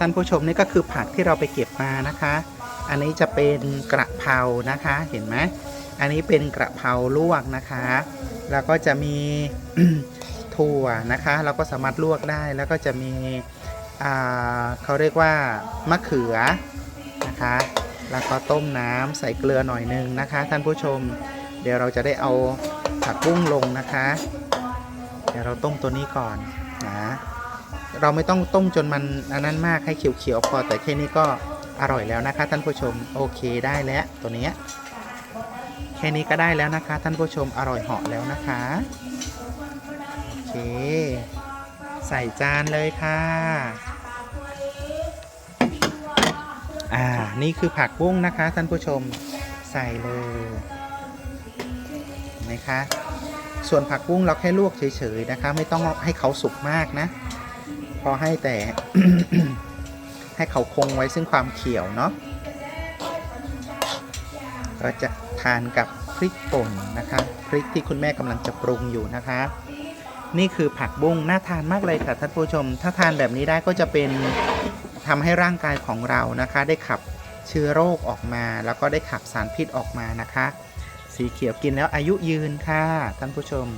ท่านผู้ชมนี่ก็คือผักที่เราไปเก็บมานะคะ อันนี้จะเป็นกระเพรานะคะ เห็นไหมอันนี้เป็นกระเพราลวกนะคะ แล้วก็จะมีถั่วนะคะ เราก็สามารถลวกได้ แล้วก็จะมีเขาเรียกว่ามะเขือนะคะ แล้วก็ต้มน้ำใส่เกลือหน่อยนึงนะคะ ท่านผู้ชม เดี๋ยวเราจะได้เอาผักบุ้งลงนะคะ เดี๋ยวเราต้มตัวนี้ก่อนนะ เราไม่ต้องต้มจนมันอันนั้นมากให้เขียวๆพอแต่แค่นี้ก็อร่อยแล้วนะคะ ท่านผู้ชมโอเคได้แล้วตัวนี้แค่นี้ก็ได้แล้วนะคะ ท่านผู้ชมอร่อยเหาะแล้วนะคะโอเค ใส่จานเลยค่ะอ่านี่คือผักบุ้งนะคะ ท่านผู้ชมใส่เลยนไหมคะส่วนผักบุ้งเราแค่ลวกเฉยๆนะคะ ไม่ต้องให้เขาสุกมากนะ พอให้แต่ ให้เขาคงไว้ซึ่งความเขียวเนาะก็จะทานกับพริกป่นนะคะพริกที่คุณแม่กำลังจะปรุงอยู่นะคะ นี่คือผักบุ้งน่าทานมากเลยค่ะท่านผู้ชม ถ้าทานแบบนี้ได้ก็จะเป็นทำให้ร่างกายของเรานะคะ ได้ขับเชื้อโรคออกมา แล้วก็ได้ขับสารพิษออกมานะคะ สีเขียวกินแล้วอายุยืนค่ะท่านผู้ชม